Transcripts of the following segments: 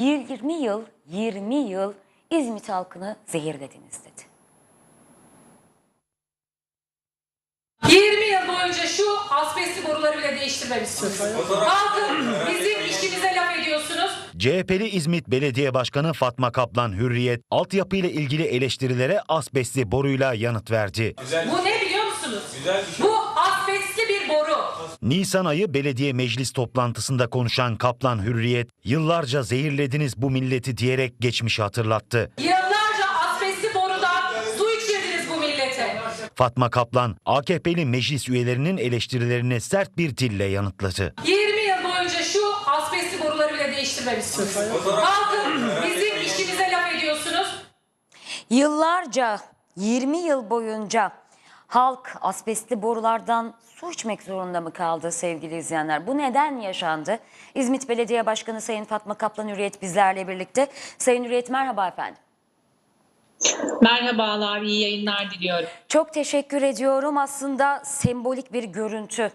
20 yıl, 20 yıl İzmit halkını zehirlediniz dedi. 20 yıl boyunca şu asbestli boruları bile değiştirmemişsiniz. Halkım bizim işimize laf ediyorsunuz. CHP'li İzmit Belediye Başkanı Fatma Kaplan Hürriyet, altyapı ile ilgili eleştirilere asbestli boruyla yanıt verdi. Bu ne biliyor musunuz? Güzel bir şey. Bu asbestli bir boru. Nisan ayı belediye meclis toplantısında konuşan Kaplan Hürriyet, yıllarca zehirlediniz bu milleti diyerek geçmişi hatırlattı. Yıllarca asbestli borudan su içirdiniz bu millete. Fatma Kaplan, AKP'li meclis üyelerinin eleştirilerini sert bir dille yanıtladı. 20 yıl boyunca şu asbestli boruları bile değiştirmemişsiniz. Halkım bizim işimize laf ediyorsunuz. Yıllarca, 20 yıl boyunca halk asbestli borulardan su içmek zorunda mı kaldı sevgili izleyenler? Bu neden yaşandı? İzmit Belediye Başkanı Sayın Fatma Kaplan Hürriyet bizlerle birlikte. Sayın Hürriyet merhaba efendim. Merhabalar, iyi yayınlar diliyorum. Çok teşekkür ediyorum. Aslında sembolik bir görüntü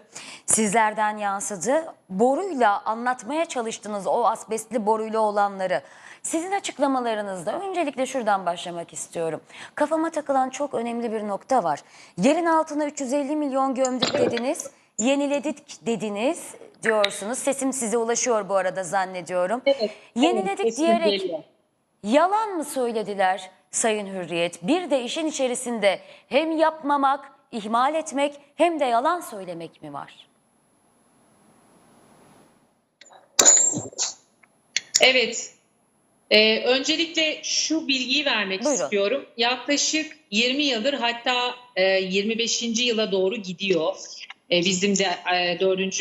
sizlerden yansıdı. Boruyla anlatmaya çalıştınız o asbestli boruyla olanları. Sizin açıklamalarınızda öncelikle şuradan başlamak istiyorum. Kafama takılan çok önemli bir nokta var. Yerin altına 350 milyon gömdük dediniz, yeniledik dediniz diyorsunuz. Sesim size ulaşıyor bu arada zannediyorum. Evet, Yeniledik evet, diyerek geliyor. Yalan mı söylediler Sayın Hürriyet? Bir de işin içerisinde hem yapmamak, ihmal etmek hem de yalan söylemek mi var? Evet, Ee, öncelikle şu bilgiyi vermek Buyurun. istiyorum. Yaklaşık 20 yıldır hatta e, 25. yıla doğru gidiyor. E, bizim de e, 4.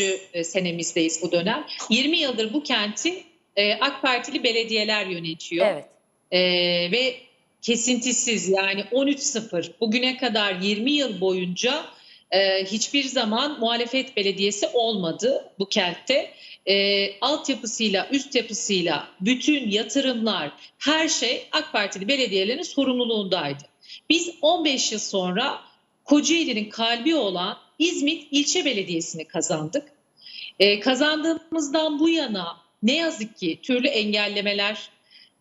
senemizdeyiz bu dönem. 20 yıldır bu kenti e, AK Partili belediyeler yönetiyor. Evet. Ee, ve kesintisiz yani 13-0 bugüne kadar 20 yıl boyunca e, hiçbir zaman muhalefet belediyesi olmadı bu kentte. E, altyapısıyla, üst yapısıyla bütün yatırımlar, her şey AK Partili belediyelerin sorumluluğundaydı. Biz 15 yıl sonra Kocaeli'nin kalbi olan İzmit İlçe Belediyesi'ni kazandık. E, kazandığımızdan bu yana ne yazık ki türlü engellemeler,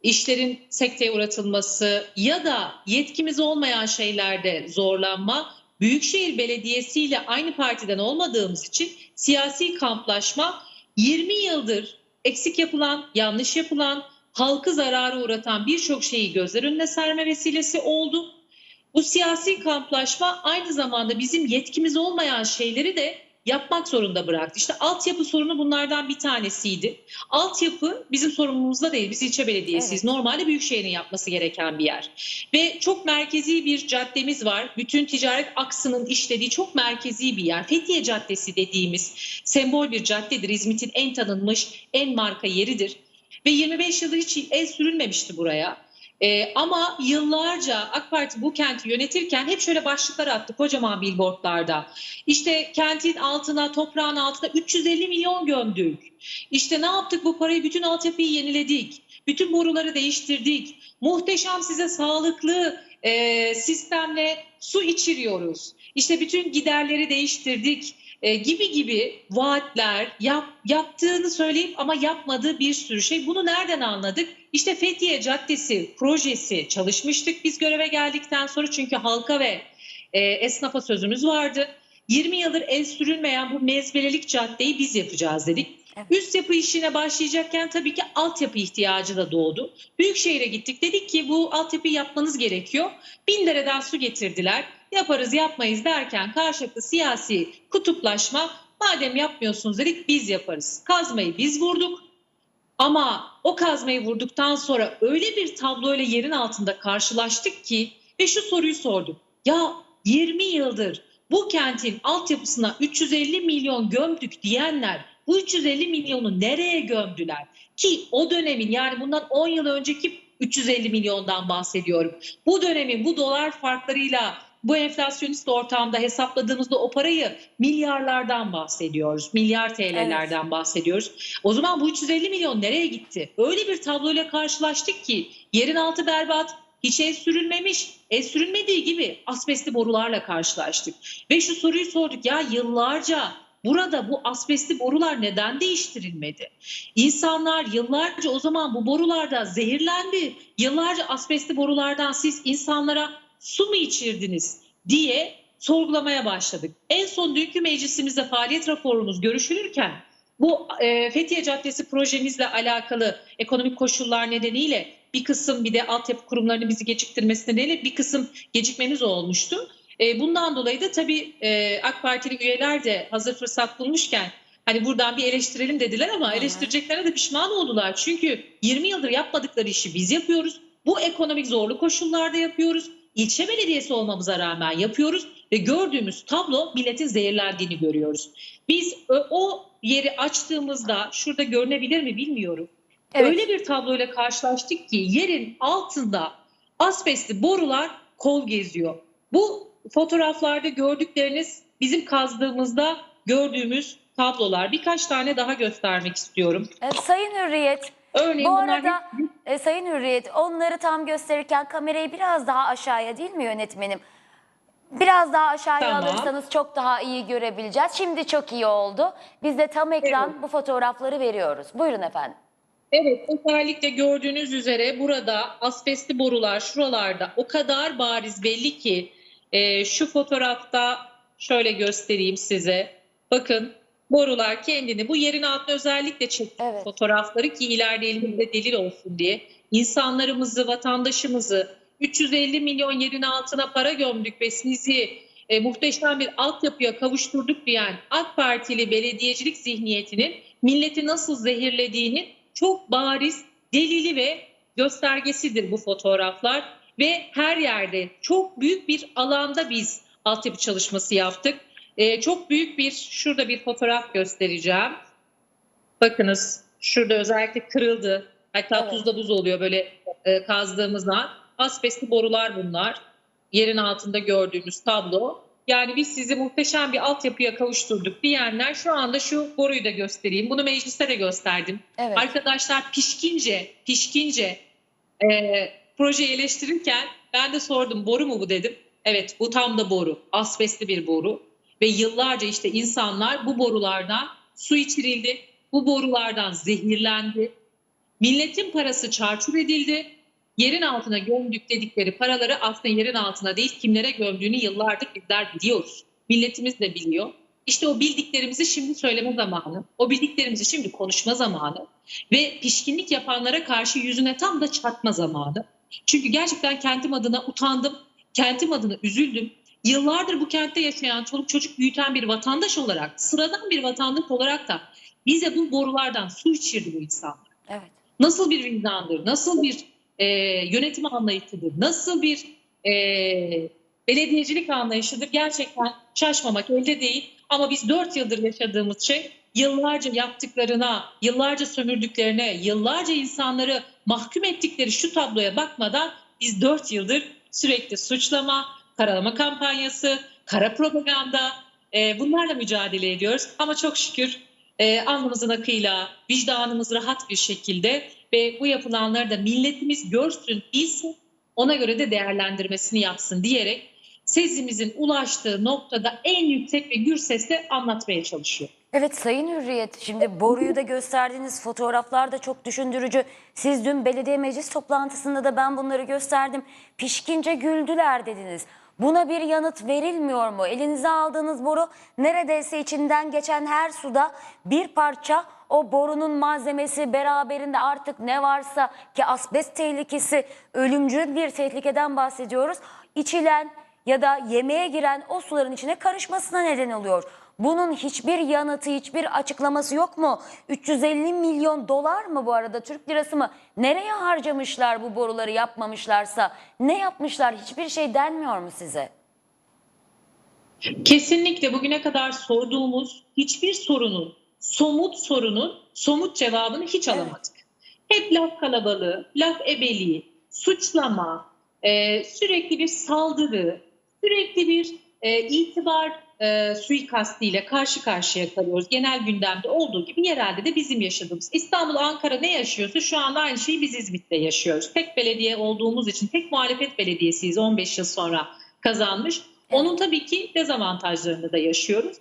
işlerin sekteye uğratılması ya da yetkimiz olmayan şeylerde zorlanma, Büyükşehir Belediyesi ile aynı partiden olmadığımız için siyasi kamplaşma 20 yıldır eksik yapılan, yanlış yapılan, halkı zarara uğratan birçok şeyi gözler önüne serme vesilesi oldu. Bu siyasi kamplaşma aynı zamanda bizim yetkimiz olmayan şeyleri de yapmak zorunda bıraktı. İşte altyapı sorunu bunlardan bir tanesiydi. Altyapı bizim sorumluluğumuzda değil. Biz ilçe belediyesiyiz. Evet. Normalde Büyükşehir'in yapması gereken bir yer. Ve çok merkezi bir caddemiz var. Bütün ticaret aksının işlediği çok merkezi bir yer. Fethiye Caddesi dediğimiz sembol bir caddedir. İzmit'in en tanınmış, en marka yeridir. Ve 25 yıldır hiç el sürülmemişti buraya. Ee, ama yıllarca AK Parti bu kenti yönetirken hep şöyle başlıklar attı kocaman billboardlarda. İşte kentin altına, toprağın altına 350 milyon gömdük. İşte ne yaptık bu parayı? Bütün altyapıyı yeniledik. Bütün boruları değiştirdik. Muhteşem size sağlıklı e, sistemle su içiriyoruz. İşte bütün giderleri değiştirdik e, gibi gibi vaatler yap, yaptığını söyleyip ama yapmadığı bir sürü şey. Bunu nereden anladık? İşte Fethiye Caddesi projesi çalışmıştık biz göreve geldikten sonra çünkü halka ve e, esnafa sözümüz vardı. 20 yıldır el sürülmeyen bu mezbelelik caddeyi biz yapacağız dedik. Evet. Üst yapı işine başlayacakken tabii ki altyapı ihtiyacı da doğdu. Büyükşehir'e gittik dedik ki bu altyapıyı yapmanız gerekiyor. Bin dereden su getirdiler. Yaparız yapmayız derken karşılıklı siyasi kutuplaşma madem yapmıyorsunuz dedik biz yaparız. Kazmayı biz vurduk. Ama o kazmayı vurduktan sonra öyle bir tabloyla yerin altında karşılaştık ki ve şu soruyu sorduk. Ya 20 yıldır bu kentin altyapısına 350 milyon gömdük diyenler bu 350 milyonu nereye gömdüler? Ki o dönemin yani bundan 10 yıl önceki 350 milyondan bahsediyorum. Bu dönemin bu dolar farklarıyla bu enflasyonist ortamda hesapladığımızda o parayı milyarlardan bahsediyoruz. Milyar TL'lerden bahsediyoruz. O zaman bu 350 milyon nereye gitti? Öyle bir tabloyla karşılaştık ki yerin altı berbat, hiç el sürülmemiş, el sürülmediği gibi asbestli borularla karşılaştık. Ve şu soruyu sorduk ya yıllarca burada bu asbestli borular neden değiştirilmedi? İnsanlar yıllarca o zaman bu borularda zehirlendi. Yıllarca asbestli borulardan siz insanlara su mu içirdiniz diye sorgulamaya başladık. En son dünkü meclisimizde faaliyet raporumuz görüşülürken bu e, Fethiye Caddesi projemizle alakalı ekonomik koşullar nedeniyle bir kısım bir de altyapı kurumlarının bizi geciktirmesi nedeniyle bir kısım gecikmemiz olmuştu. E, bundan dolayı da tabii e, AK Partili üyeler de hazır fırsat bulmuşken hani buradan bir eleştirelim dediler ama hı. eleştireceklerine de pişman oldular. Çünkü 20 yıldır yapmadıkları işi biz yapıyoruz. Bu ekonomik zorlu koşullarda yapıyoruz. İlçe belediyesi olmamıza rağmen yapıyoruz ve gördüğümüz tablo milletin zehirlendiğini görüyoruz. Biz ö- o yeri açtığımızda şurada görünebilir mi bilmiyorum. Evet. Öyle bir tabloyla karşılaştık ki yerin altında asbestli borular kol geziyor. Bu fotoğraflarda gördükleriniz bizim kazdığımızda gördüğümüz tablolar. Birkaç tane daha göstermek istiyorum. E, Sayın Hürriyet, Örneğin bu bunlar arada hep- e, Sayın Hürriyet onları tam gösterirken kamerayı biraz daha aşağıya değil mi yönetmenim? Biraz daha aşağıya Tamam. alırsanız çok daha iyi görebileceğiz. Şimdi çok iyi oldu. Biz de tam ekran bu fotoğrafları veriyoruz. Buyurun efendim. Evet, özellikle gördüğünüz üzere burada asbestli borular şuralarda o kadar bariz belli ki e, şu fotoğrafta şöyle göstereyim size. Bakın borular kendini bu yerin altına özellikle çekti Evet. fotoğrafları ki ileride elimizde delil olsun diye. İnsanlarımızı, vatandaşımızı 350 milyon yerin altına para gömdük ve sizi e, muhteşem bir altyapıya kavuşturduk diyen AK Partili belediyecilik zihniyetinin milleti nasıl zehirlediğinin çok bariz delili ve göstergesidir bu fotoğraflar ve her yerde çok büyük bir alanda biz altyapı çalışması yaptık. Ee, çok büyük bir şurada bir fotoğraf göstereceğim. Bakınız şurada özellikle kırıldı. Hatta Evet. tuzla buz oluyor böyle e, kazdığımızda. Asbestli borular bunlar. Yerin altında gördüğümüz tablo. Yani biz sizi muhteşem bir altyapıya kavuşturduk diyenler şu anda şu boruyu da göstereyim. Bunu mecliste de gösterdim. Evet. Arkadaşlar pişkince, pişkince e, projeyi eleştirirken ben de sordum boru mu bu dedim. Evet bu tam da boru. Asbestli bir boru. Ve yıllarca işte insanlar bu borulardan su içirildi. Bu borulardan zehirlendi. Milletin parası çarçur edildi. Yerin altına gömdük dedikleri paraları aslında yerin altına değil kimlere gömdüğünü yıllardır bizler biliyoruz. Milletimiz de biliyor. İşte o bildiklerimizi şimdi söyleme zamanı. O bildiklerimizi şimdi konuşma zamanı. Ve pişkinlik yapanlara karşı yüzüne tam da çarpma zamanı. Çünkü gerçekten kentim adına utandım. Kentim adına üzüldüm. Yıllardır bu kentte yaşayan, çoluk çocuk büyüten bir vatandaş olarak, sıradan bir vatandaş olarak da bize bu borulardan su içirdi bu insanlar. Evet. Nasıl bir vicdandır, nasıl bir e, yönetim anlayışıdır, nasıl bir e, belediyecilik anlayışıdır gerçekten şaşmamak elde değil. Ama biz dört yıldır yaşadığımız şey yıllarca yaptıklarına, yıllarca sömürdüklerine, yıllarca insanları mahkum ettikleri şu tabloya bakmadan biz dört yıldır sürekli suçlama, karalama kampanyası, kara propaganda e, bunlarla mücadele ediyoruz. Ama çok şükür e, alnımızın akıyla, vicdanımız rahat bir şekilde ve bu yapılanları da milletimiz görsün, bilsin, ona göre de değerlendirmesini yapsın diyerek sesimizin ulaştığı noktada en yüksek ve gür sesle anlatmaya çalışıyor. Evet Sayın Hürriyet, şimdi boruyu da gösterdiğiniz fotoğraflar da çok düşündürücü. Siz dün belediye meclis toplantısında da ben bunları gösterdim. Pişkince güldüler dediniz. Buna bir yanıt verilmiyor mu? Elinize aldığınız boru neredeyse içinden geçen her suda bir parça o borunun malzemesi beraberinde artık ne varsa ki asbest tehlikesi ölümcül bir tehlikeden bahsediyoruz. İçilen ya da yemeğe giren o suların içine karışmasına neden oluyor. Bunun hiçbir yanıtı, hiçbir açıklaması yok mu? 350 milyon dolar mı bu arada Türk lirası mı? Nereye harcamışlar bu boruları yapmamışlarsa? Ne yapmışlar? Hiçbir şey denmiyor mu size? Kesinlikle bugüne kadar sorduğumuz hiçbir sorunun, somut sorunun somut cevabını hiç alamadık. Hep laf kalabalığı, laf ebeliği, suçlama, e, sürekli bir saldırı, sürekli bir e, itibar e, suikastiyle karşı karşıya kalıyoruz. Genel gündemde olduğu gibi yerelde de bizim yaşadığımız. İstanbul, Ankara ne yaşıyorsa şu anda aynı şeyi biz İzmit'te yaşıyoruz. Tek belediye olduğumuz için tek muhalefet belediyesiyiz 15 yıl sonra kazanmış. Onun tabii ki dezavantajlarını da yaşıyoruz.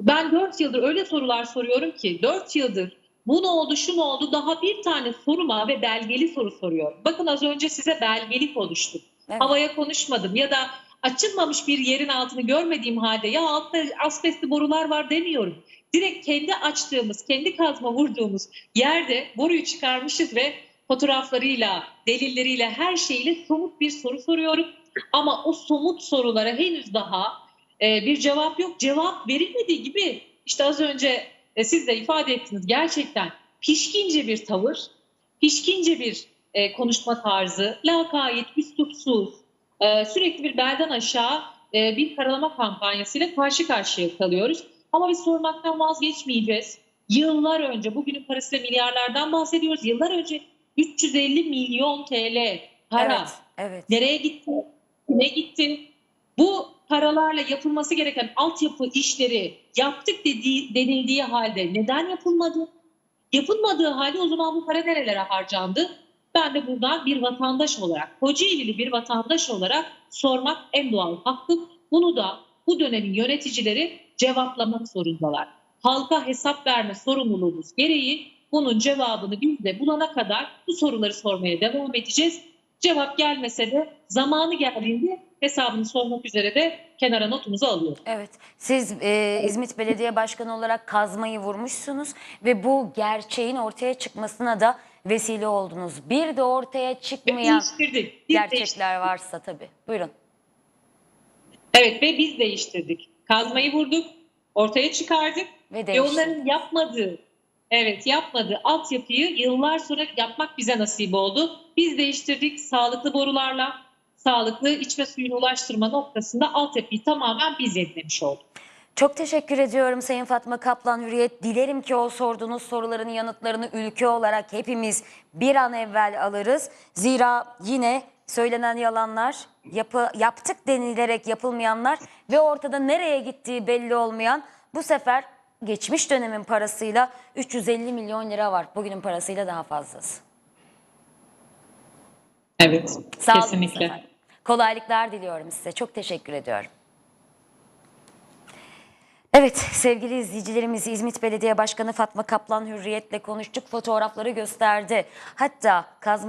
Ben 4 yıldır öyle sorular soruyorum ki 4 yıldır bu ne oldu şu ne oldu daha bir tane soruma ve belgeli soru soruyorum. Bakın az önce size belgeli konuştuk. Evet. Havaya konuşmadım ya da açılmamış bir yerin altını görmediğim halde ya altta asbestli borular var demiyorum. Direkt kendi açtığımız, kendi kazma vurduğumuz yerde boruyu çıkarmışız ve fotoğraflarıyla, delilleriyle, her şeyle somut bir soru soruyorum. Ama o somut sorulara henüz daha e, bir cevap yok. Cevap verilmediği gibi işte az önce e, siz de ifade ettiniz gerçekten pişkince bir tavır, pişkince bir e, konuşma tarzı, lakayt, üslupsuz, e, sürekli bir belden aşağı e, bir karalama kampanyasıyla karşı karşıya kalıyoruz. Ama biz sormaktan vazgeçmeyeceğiz. Yıllar önce, bugünün parasıyla milyarlardan bahsediyoruz. Yıllar önce 350 milyon TL para Evet, evet. nereye gitti, kime gitti? Bu paralarla yapılması gereken altyapı işleri yaptık dediği, denildiği halde neden yapılmadı? Yapılmadığı halde o zaman bu para nerelere harcandı? Ben de buradan bir vatandaş olarak, Kocaeli'li bir vatandaş olarak sormak en doğal hakkım. Bunu da bu dönemin yöneticileri cevaplamak zorundalar. Halka hesap verme sorumluluğumuz gereği bunun cevabını biz de bulana kadar bu soruları sormaya devam edeceğiz. Cevap gelmese de zamanı geldiğinde hesabını sormak üzere de kenara notumuzu alıyoruz. Evet, siz e, İzmit Belediye Başkanı olarak kazmayı vurmuşsunuz ve bu gerçeğin ortaya çıkmasına da vesile oldunuz. Bir de ortaya çıkmayan değiştirdik. Biz değiştirdik. gerçekler varsa tabii. Buyurun. Evet ve biz değiştirdik. Kazmayı vurduk, ortaya çıkardık Ve ve değiştirdik. onların yapmadığı, evet yapmadığı altyapıyı yıllar sonra yapmak bize nasip oldu. Biz değiştirdik sağlıklı borularla, sağlıklı içme suyunu ulaştırma noktasında altyapıyı tamamen biz yenilemiş olduk. Çok teşekkür ediyorum Sayın Fatma Kaplan Hürriyet. Dilerim ki o sorduğunuz soruların yanıtlarını ülke olarak hepimiz bir an evvel alırız. Zira yine söylenen yalanlar, yapı, yaptık denilerek yapılmayanlar ve ortada nereye gittiği belli olmayan bu sefer geçmiş dönemin parasıyla 350 milyon lira var. Bugünün parasıyla daha fazlası. Evet, Sağ olun kesinlikle. efendim. Kolaylıklar diliyorum size. Çok teşekkür ediyorum. Evet sevgili izleyicilerimiz İzmit Belediye Başkanı Fatma Kaplan Hürriyet'le konuştuk. Fotoğrafları gösterdi. Hatta kazma